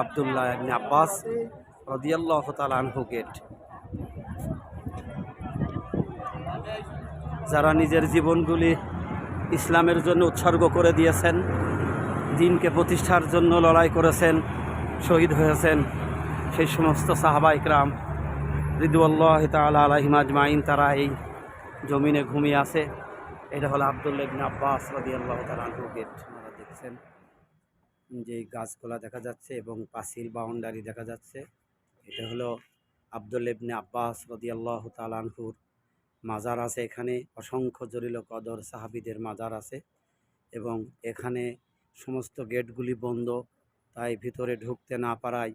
আবদুল্লাহ আব্বাস রদিয়াল্লাহ আনহু গেট যারা নিজের জীবনগুলি ইসলামের জন্য উৎসর্গ করে দিয়েছেন, দিনকে প্রতিষ্ঠার জন্য লড়াই করেছেন, শহীদ হয়েছেন, সেই সমস্ত সাহাবা ইকরাম রিদুয়াল্লাহ তাআলা আলাইহিম আজমাইন, তারা এই জমিনে ঘুমিয়ে আছে। এটা হলো আবদুল্লাহ আব্বাস রদিয়াল্লাহ আনহু গেট দেখছেন। যে গাছগুলা দেখা যাচ্ছে এবং পাঁচিল বাউন্ডারি দেখা যাচ্ছে। এটা হলো আবদুল ইবনে আব্বাস রদিয়াল্লাহ তালানহুর মাজার আছে এখানে। অসংখ্য জরিল কদর সাহাবিদের মাজার আছে এবং এখানে সমস্ত গেটগুলি বন্ধ। তাই ভিতরে ঢুকতে না পারায়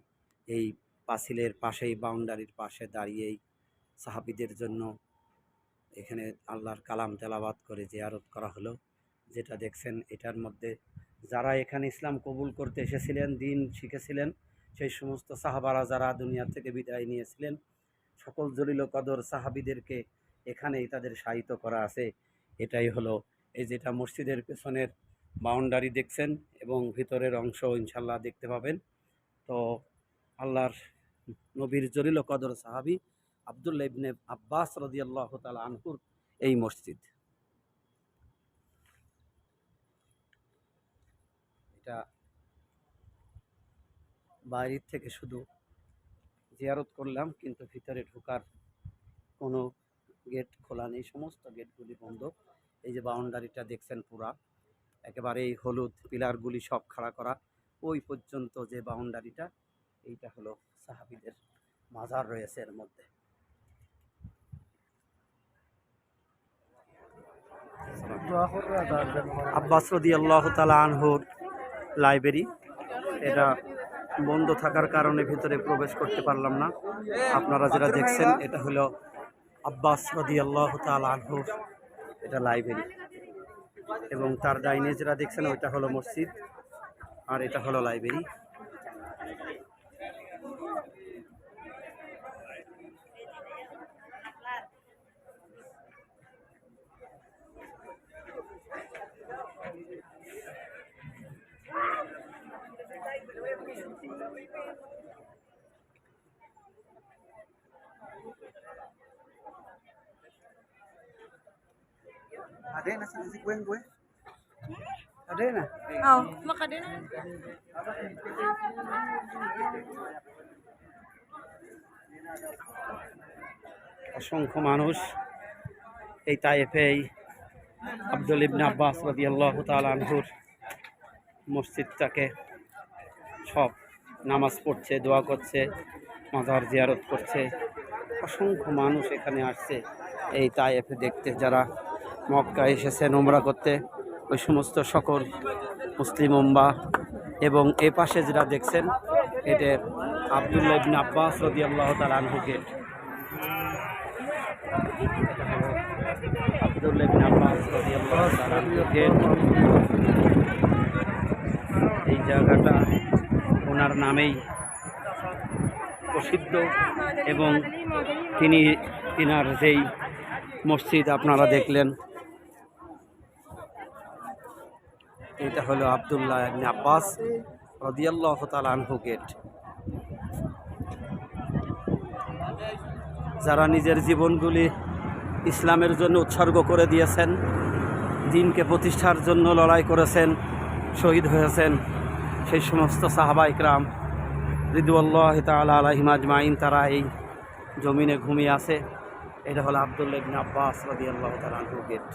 এই পাসিলের পাশেই বাউন্ডারির পাশে দাঁড়িয়েই সাহাবিদের জন্য এখানে আল্লাহর কালাম তেলাবাদ করে জিয়ারত করা হলো। যেটা দেখছেন এটার মধ্যে যারা এখানে ইসলাম কবুল করতে এসেছিলেন, দিন শিখেছিলেন, সেই সমস্ত সাহাবারা যারা দুনিয়া থেকে বিদায় নিয়েছিলেন, সকল জলিল কদর সাহাবিদেরকে এখানেই তাদের সাহিত্য করা আছে। এটাই হলো, এই যেটা মসজিদের পেছনের বাউন্ডারি দেখছেন এবং ভিতরের অংশ ইনশাল্লাহ দেখতে পাবেন। তো আল্লাহর নবীর জলিল কদর সাহাবি আবদুল্লা ইবনে আব্বাস রদিয়াল্লাহ তালা আনহুর এই মসজিদ। এটা বাইরের থেকে শুধু জিয়ারত করলাম, কিন্তু ভিতরে ঢোকার কোনো গেট খোলা নেই। সমস্ত গেটগুলি বন্ধ। এই যে বাউন্ডারিটা দেখছেন পুরা, একেবারে এই হলুদ পিলারগুলি সব খাড়া করা। ওই পর্যন্ত যে বাউন্ডারিটা, এইটা হলো সাহাবিদের মাজার রয়েছে এর মধ্যে। আব্বাস রদি আল্লাহ তালা আনহুর লাইব্রেরি। এটা বন্ধ থাকার কারণে ভিতরে প্রবেশ করতে পারলাম না। আপনারা যেটা দেখছেন, এটা হলো আব্বাস রদি আল্লাহ তাল আনহুর এটা লাইব্রেরি। এবং তার ডাইনে যেটা দেখছেন, ওইটা হলো মসজিদ। আর এটা হলো library. Ada nasi nasi kueng gue. Ada na. Oh, maka din. অসংখ্য মানুষ এই তাইফে এই আব্দুল ইবনে আব্বাস রদি আল্লাহ আনহুর মসজিদটাকে সব নামাজ পড়ছে, দোয়া করছে, মাজার জিয়ারত করছে। অসংখ্য মানুষ এখানে আসছে। এই তাইফে দেখতে যারা মক্কা এসেছে নোমরা করতে, ওই সমস্ত সকল মুসলিম উম্বা এবং এ পাশে যেটা দেখছেন, এদের আবদুল্লাহ ইবনে আব্বাস রদি আল্লাহ আনহু গেট আব্দুল্লাহ ইবনে আব্বাস রাদিয়াল্লাহু তাআলা আনহু গেট এই জায়গাটা ওনার নামেই প্রসিদ্ধ এবং তিনি তিনার যেই মসজিদ আপনারা দেখলেন, এটা হলো আবদুল্লাহ আব্বাস রদিয়াল্লাহ তাআলা আনহু গেট। যারা নিজের জীবনগুলি ইসলামের জন্য উৎসর্গ করে দিয়েছেন, দিনকে প্রতিষ্ঠার জন্য লড়াই করেছেন, শহীদ হয়েছেন সেই সমস্ত সাহাবা ইকরাম রিদুয়াল্লাহ তাল আলহিমাজমাইন তারা এই জমিনে ঘুমিয়ে আছে। এটা হলো আবদুল্লাহ ইবনে আব্বাস রদিয়াল্লাহ তাআলা আনহু গেট।